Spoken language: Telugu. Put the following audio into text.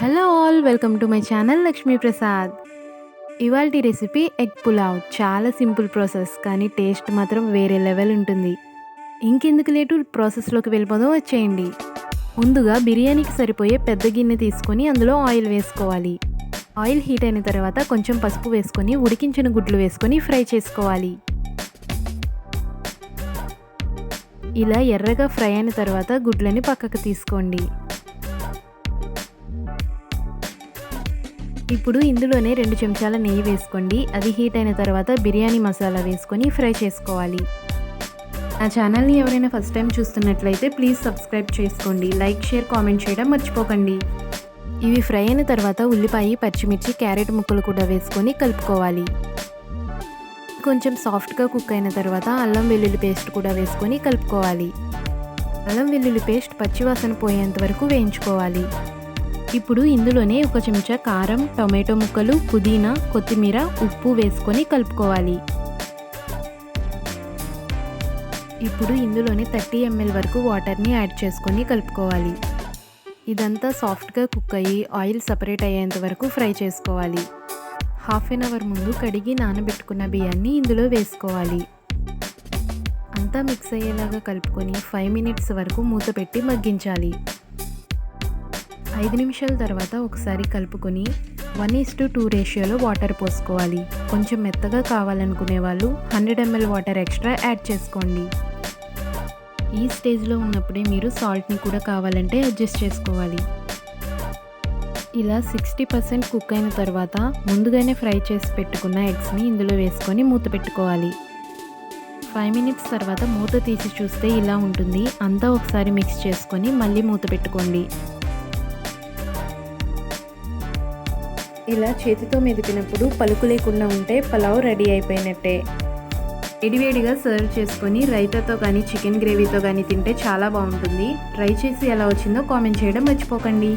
Hello all welcome to my channel Lakshmi Prasad ఇవాల్టి రెసిపీ ఎగ్ పులావ్ చాలా సింపుల్ ప్రాసెస్ కానీ టేస్ట్ మాత్రం వేరే లెవెల్ ఉంటుంది. ఇంకెందుకు లేటు ప్రాసెస్లోకి వెళ్ళిపోదాం వచ్చేయండి. ముందుగా బిర్యానీకి సరిపోయే పెద్ద గిన్నె తీసుకొని అందులో ఆయిల్ వేసుకోవాలి. ఆయిల్ హీట్ అయిన తర్వాత కొంచెం పసుపు వేసుకొని ఉడికించిన గుడ్లు వేసుకొని ఫ్రై చేసుకోవాలి. ఇలా ఎర్రగా ఫ్రై అయిన తర్వాత గుడ్లని పక్కకు తీసుకోండి. ఇప్పుడు ఇందులోనే రెండు చెంచాల నెయ్యి వేసుకోండి. అది హీట్ అయిన తర్వాత బిర్యానీ మసాలా వేసుకొని ఫ్రై చేసుకోవాలి. నా ఛానల్ని ఎవరైనా ఫస్ట్ టైం చూస్తున్నట్లయితే ప్లీజ్ సబ్స్క్రైబ్ చేసుకోండి. లైక్ షేర్ కామెంట్ చేయడం మర్చిపోకండి. ఇవి ఫ్రై అయిన తర్వాత ఉల్లిపాయ పచ్చిమిర్చి క్యారెట్ ముక్కలు కూడా వేసుకొని కలుపుకోవాలి. కొంచెం సాఫ్ట్గా కుక్ అయిన తర్వాత అల్లం వెల్లుల్లి పేస్ట్ కూడా వేసుకొని కలుపుకోవాలి. అల్లం వెల్లుల్లి పేస్ట్ పచ్చివాసన పోయేంత వరకు వేయించుకోవాలి. ఇప్పుడు ఇందులోనే ఒక చెంచా కారం టొమాటో ముక్కలు పుదీనా కొత్తిమీర ఉప్పు వేసుకొని కలుపుకోవాలి. ఇప్పుడు ఇందులోనే థర్టీ ఎంఎల్ వరకు వాటర్ని యాడ్ చేసుకొని కలుపుకోవాలి. ఇదంతా సాఫ్ట్గా కుక్ అయ్యి ఆయిల్ సపరేట్ అయ్యేంత వరకు ఫ్రై చేసుకోవాలి. హాఫ్ అన్ అవర్ ముందు కడిగి నానబెట్టుకున్న బియ్యాన్ని ఇందులో వేసుకోవాలి. అంతా మిక్స్ అయ్యేలాగా కలుపుకొని ఫైవ్ మినిట్స్ వరకు మూత పెట్టి మగ్గించాలి. ఐదు నిమిషాల తర్వాత ఒకసారి కలుపుకొని వన్ ఈస్ టు టూ రేషియోలో వాటర్ పోసుకోవాలి. కొంచెం మెత్తగా కావాలనుకునే వాళ్ళు hundred ML water extra add చేసుకోండి. ఈ స్టేజ్లో ఉన్నప్పుడే మీరు సాల్ట్ని కూడా కావాలంటే అడ్జస్ట్ చేసుకోవాలి. ఇలా సిక్స్టీ పర్సెంట్ కుక్ అయిన తర్వాత ముందుగానే ఫ్రై చేసి పెట్టుకున్న ఎగ్స్ని ఇందులో వేసుకొని మూత పెట్టుకోవాలి. ఫైవ్ మినిట్స్ తర్వాత మూత తీసి చూస్తే ఇలా ఉంటుంది. అంతా ఒకసారి మిక్స్ చేసుకొని మళ్ళీ మూత పెట్టుకోండి. ఇలా చేతితో మెదిపినప్పుడు పలుకు లేకుండా ఉంటే పలావ్ రెడీ అయిపోయినట్టే. వేడివేడిగా సర్వ్ చేసుకొని రైతాతో కానీ చికెన్ గ్రేవీతో కానీ తింటే చాలా బాగుంటుంది. ట్రై చేసి ఎలా వచ్చిందో కామెంట్ చేయడం మర్చిపోకండి.